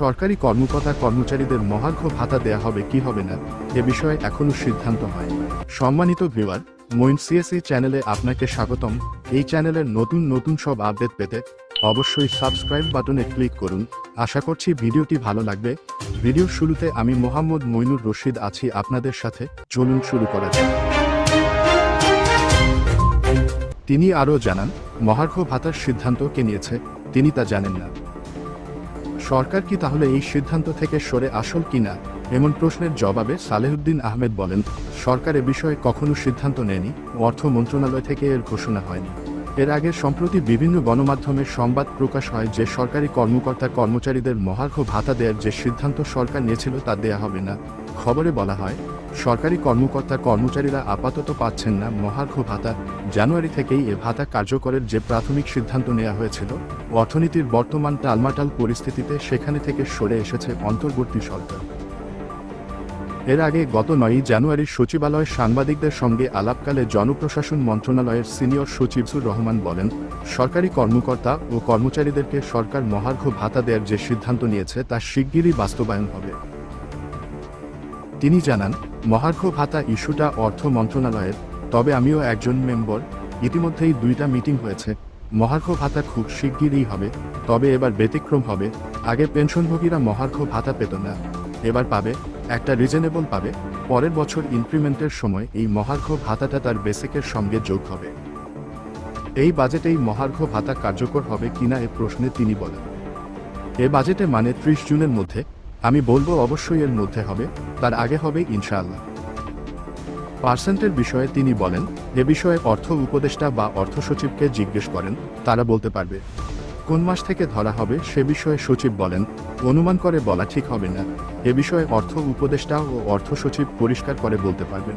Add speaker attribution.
Speaker 1: সরকারি কর্মকর্তা কর্মচারীদের মহার্ঘ ভাতা দেয়া হবে, কি হবে না? এ বিষয়ে এখনও সিদ্ধান্ত হয় সম্মানিত ভিউয়ার মইন সিএসি চ্যানেলে আপনাকে স্বাগতম। এই চ্যানেলের নতুন নতুন সব আপডেট পেতে অবশ্যই সাবস্ক্রাইব বাটনে ক্লিক করুন। আশা করছি ভিডিওটি ভালো লাগবে। ভিডিওর শুরুতে আমি মোহাম্মদ মইনুর রশিদ আছি আপনাদের সাথে। চলুন শুরু করা যাক। তিনি আরও জানান মহার্ঘ ভাতার সিদ্ধান্ত কে নিয়েছে? তিনি তা জানেন না। সরকার কি তাহলে এই সিদ্ধান্ত থেকে সরে আসল কিনা? এমন প্রশ্নের জবাবে সালেহুদ্দিন আহমেদ বলেন, সরকার এ বিষয়ে কখনো সিদ্ধান্ত নেয়নি, অর্থ মন্ত্রণালয় থেকে এর ঘোষণা হয়নি। এর আগে সম্প্রতি বিভিন্ন গণমাধ্যমে সংবাদ প্রকাশ হয় যে সরকারি কর্মকর্তা কর্মচারীদের মহার্ঘ ভাতা দেওয়ার যে সিদ্ধান্ত সরকার নিয়েছিল তা দেয়া হবে না। খবরে বলা হয়, সরকারি কর্মকর্তা কর্মচারীরা আপাতত পাচ্ছেন না মহার্ঘ ভাতা। জানুয়ারি থেকেই এ ভাতা কার্যকরের যে প্রাথমিক সিদ্ধান্ত নেওয়া হয়েছিল, অর্থনীতির বর্তমান টালমাটাল পরিস্থিতিতে সেখানে থেকে সরে এসেছে অন্তর্বর্তী সরকার। এর আগে গত নয়ই জানুয়ারি সচিবালয় সাংবাদিকদের সঙ্গে আলাপকালে জনপ্রশাসন মন্ত্রণালয়ের সিনিয়র সচিবসুর রহমান বলেন, সরকারি কর্মকর্তা ও কর্মচারীদেরকে সরকার মহার্ঘ ভাতা দেওয়ার যে সিদ্ধান্ত নিয়েছে তা শিগগিরই বাস্তবায়ন হবে। তিনি জানান, মহার্ঘ ভাতা ইস্যুটা অর্থ মন্ত্রণালয়ের, তবে আমিও একজন মেম্বর, ইতিমধ্যেই দুইটা মিটিং হয়েছে। মহার্ঘ ভাতা খুব শিগগিরই হবে, তবে এবার ব্যতিক্রম হবে, আগে পেনশনভোগীরা মহার্ঘ ভাতা পেত না, এবার পাবে একটা রিজনেবল পাবে। পরের বছর ইনক্রিমেন্টের সময় এই মহার্ঘ ভাতাটা তার বেসিকের সঙ্গে যোগ হবে। এই বাজেটেই মহার্ঘ ভাতা কার্যকর হবে কিনা এ প্রশ্নে তিনি বলেন। এ বাজেটে মানে ত্রিশ জুনের মধ্যে, আমি বলব অবশ্যই এর মধ্যে হবে, তার আগে হবে ইনশাআল্লাহ। পার্সেন্টের বিষয়ে তিনি বলেন, এ বিষয়ে অর্থ উপদেষ্টা বা অর্থ সচিবকে জিজ্ঞেস করেন, তারা বলতে পারবে। কোন মাস থেকে ধরা হবে সে বিষয়ে সচিব বলেন, অনুমান করে বলা ঠিক হবে না। এ বিষয়ে অর্থ উপদেষ্টা ও অর্থ সচিব পরিষ্কার করে বলতে পারবেন।